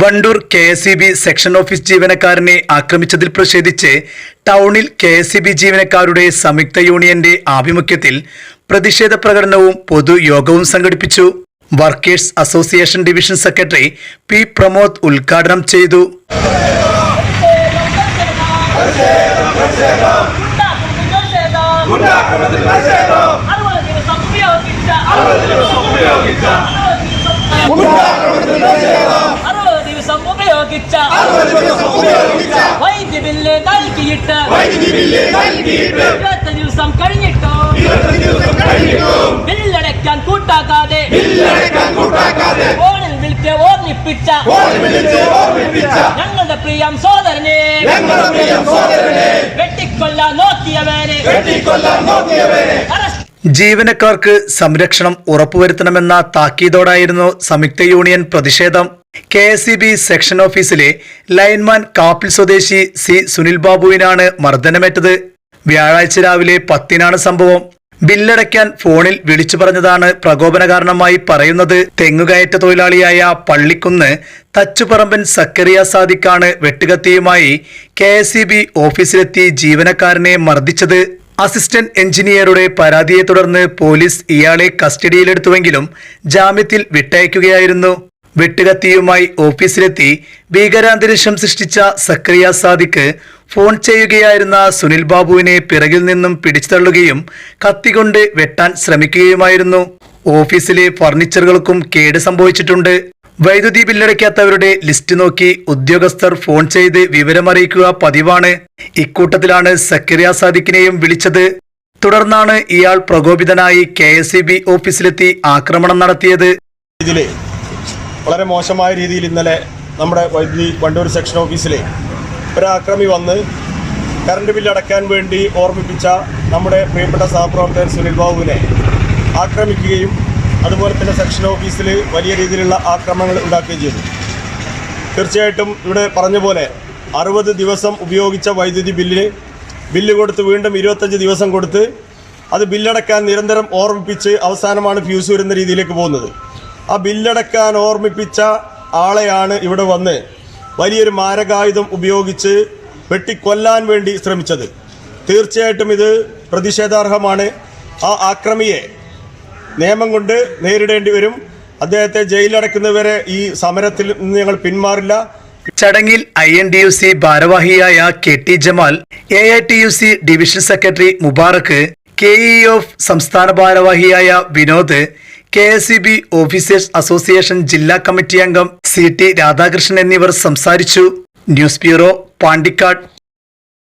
Wandoor K S E B section office ജീവനക്കാരനെ ആക്രമിച്ചതിൽ പ്രതിഷേധിച്ച് ടൗണിൽ കെ എസ് ഇ ബി ജീവനക്കാരുടെ സംയുക്ത യൂണിയന്റെ ആഭിമുഖ്യത്തിൽ പ്രതിഷേധ പ്രകടനവും പൊതുയോഗവും സംഘടിപ്പിച്ചു. Workers association division secretary P Pramod ഉദ്ഘാടനം ചെയ്തു. ദിവസം ഉപയോഗിച്ച വൈദ്യുതി ബില്ല് നൽകിയിട്ട് ഇരുപത്തി ദിവസം കഴിഞ്ഞിട്ടോ? ബില്ലടയ്ക്കാൻ കൂട്ടാക്കാതെ ഫോണിൽ വിളിച്ച് ഓർമ്മിപ്പിച്ച ഞങ്ങളുടെ പ്രിയം സോദരനെ വെട്ടിക്കൊല്ലാൻ നോക്കിയവരെ അറസ്റ്റ് ജീവനക്കാർക്ക് സംരക്ഷണം ഉറപ്പുവരുത്തണമെന്ന താക്കീതോടായിരുന്നു സംയുക്ത യൂണിയൻ പ്രതിഷേധം. K S E B section ഓഫീസിലെ ലൈൻമാൻ കാപ്പിൽ സ്വദേശി സി സുനിൽ ബാബുവിനാണ് മർദ്ദനമേറ്റത്. വ്യാഴാഴ്ച രാവിലെ പത്തിനാണ് സംഭവം. ബില്ലടയ്ക്കാൻ ഫോണിൽ വിളിച്ചു പറഞ്ഞതാണ് പ്രകോപന കാരണമായി പറയുന്നത് തെങ്ങുകയറ്റ തൊഴിലാളിയായ പള്ളിക്കുന്ന് തച്ചുപറമ്പൻ സക്കറിയ സാദിക്കാണ് വെട്ടുകത്തിയുമായി കെ എസ് ഇ ബി ഓഫീസിലെത്തി ജീവനക്കാരനെ മർദ്ദിച്ചത്. അസിസ്റ്റന്റ് എഞ്ചിനീയറുടെ പരാതിയെ തുടർന്ന് പോലീസ് ഇയാളെ കസ്റ്റഡിയിലെടുത്തുവെങ്കിലും ജാമ്യത്തിൽ വിട്ടയക്കുകയായിരുന്നു. വെട്ടുകത്തിയുമായി ഓഫീസിലെത്തി ഭീകരാന്തരീക്ഷം സൃഷ്ടിച്ച സക്രിയ സാദിക്ക് ഫോൺ ചെയ്യുകയായിരുന്ന സുനിൽ ബാബുവിനെ പിറകിൽ നിന്നും പിടിച്ചുതള്ളുകയും കത്തികൊണ്ട് വെട്ടാൻ ശ്രമിക്കുകയുമായിരുന്നു. ഓഫീസിലെ ഫർണിച്ചറുകൾക്കും കേട് സംഭവിച്ചിട്ടുണ്ട്. വൈദ്യുതി ബില്ലടയ്ക്കാത്തവരുടെ ലിസ്റ്റ് നോക്കി ഉദ്യോഗസ്ഥർ ഫോൺ ചെയ്ത് വിവരമറിയിക്കുക പതിവാണ്. ഇക്കൂട്ടത്തിലാണ് സക്കരിയ സാദിഖിനെയും വിളിച്ചത്. തുടർന്നാണ് ഇയാൾ പ്രകോപിതനായി കെ ഓഫീസിലെത്തി ആക്രമണം നടത്തിയത്. വളരെ മോശമായ രീതിയിൽ ഇന്നലെ നമ്മുടെ വൈദ്യുതി വണ്ടൂർ സെക്ഷൻ ഓഫീസിലെ ഒരാക്രമി വന്ന് കറണ്ട് ബില്ല് അടയ്ക്കാൻ വേണ്ടി ഓർമ്മിപ്പിച്ച നമ്മുടെ പ്രിയപ്പെട്ട സഹപ്രവർത്തകൻ സുനിൽ ബാബുവിനെ ആക്രമിക്കുകയും അതുപോലെ തന്നെ സെക്ഷൻ ഓഫീസിൽ വലിയ രീതിയിലുള്ള ആക്രമണങ്ങൾ ഉണ്ടാക്കുകയും ചെയ്തു. തീർച്ചയായിട്ടും ഇവിടെ പറഞ്ഞ പോലെ അറുപത് ദിവസം ഉപയോഗിച്ച വൈദ്യുതി ബില്ലിന് ബില്ല് കൊടുത്ത് വീണ്ടും ഇരുപത്തഞ്ച് ദിവസം കൊടുത്ത് അത് ബില്ലടക്കാൻ നിരന്തരം ഓർമ്മിപ്പിച്ച് അവസാനമാണ് ഫ്യൂസ് വരുന്ന രീതിയിലേക്ക് പോകുന്നത്. ആ ബില്ലടക്കാൻ ഓർമ്മിപ്പിച്ച ആളെയാണ് ഇവിടെ വന്ന് വലിയൊരു മാരകായുധം ഉപയോഗിച്ച് വെട്ടിക്കൊല്ലാൻ വേണ്ടി ശ്രമിച്ചത്. തീർച്ചയായിട്ടും ഇത് പ്രതിഷേധാർഹമാണ്. ആ ആക്രമിയെ നിയമം കൊണ്ട് നേരിടേണ്ടി വരും. അദ്ദേഹത്തെ ജയിലടക്കുന്നവരെ ഈ സമരത്തിൽ നിന്ന് ഞങ്ങൾ പിന്മാറില്ല. ചടങ്ങിൽ I N D U C ഭാരവാഹിയായ K T Jamal A I T U C division secretary Mubarak K E F സംസ്ഥാന ഭാരവാഹിയായ Vinod K S E B officers association ജില്ലാ കമ്മിറ്റി അംഗം സി ടി രാധാകൃഷ്ണൻ എന്നിവർ സംസാരിച്ചു. News bureau Pandikkad.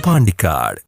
പാണ്ടിക്കാട്